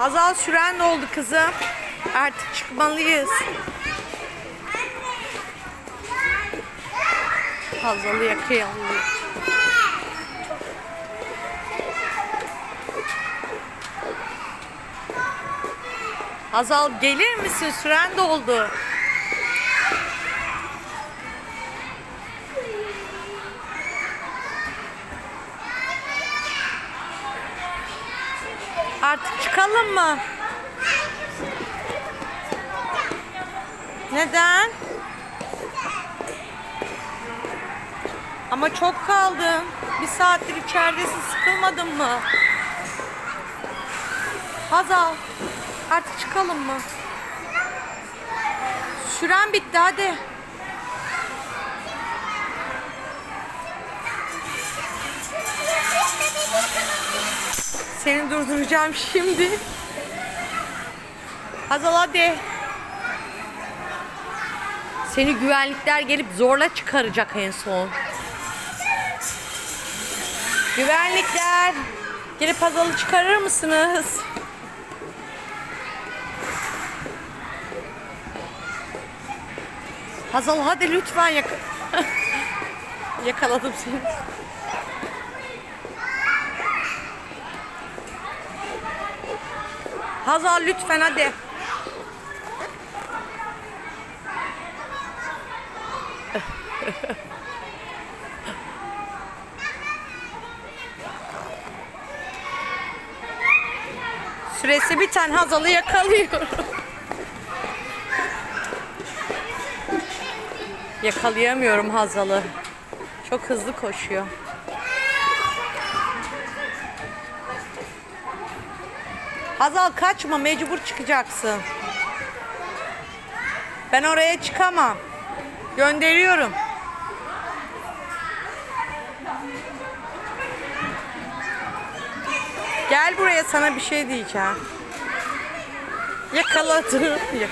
Hazal süren ne oldu kızım? Artık çıkmalıyız. Hazal'ı yakayalım. Hazal gelir misin? Süren doldu. Artık çıkalım mı? Neden? Ama çok kaldım. Bir saattir içeridesin sıkılmadın mı? Hazal artık çıkalım mı? Süren bitti hadi. Seni durduracağım şimdi. Hazal hadi. Seni güvenlikler gelip zorla çıkaracak en son. Güvenlikler gelip Hazal'ı çıkarır mısınız? Hazal hadi lütfen yak yakaladım seni. Hazal lütfen hadi. Süresi biten Hazal'ı yakalıyorum. Yakalayamıyorum Hazal'ı. Çok hızlı koşuyor. Hazal kaçma mecbur çıkacaksın. Ben oraya çıkamam. Gönderiyorum. Gel buraya sana bir şey diyeceğim. Yakaladım. Yak-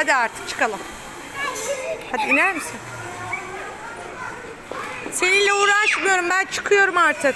Hadi artık çıkalım. Hadi iner misin? Seninle uğraşmıyorum ben çıkıyorum artık.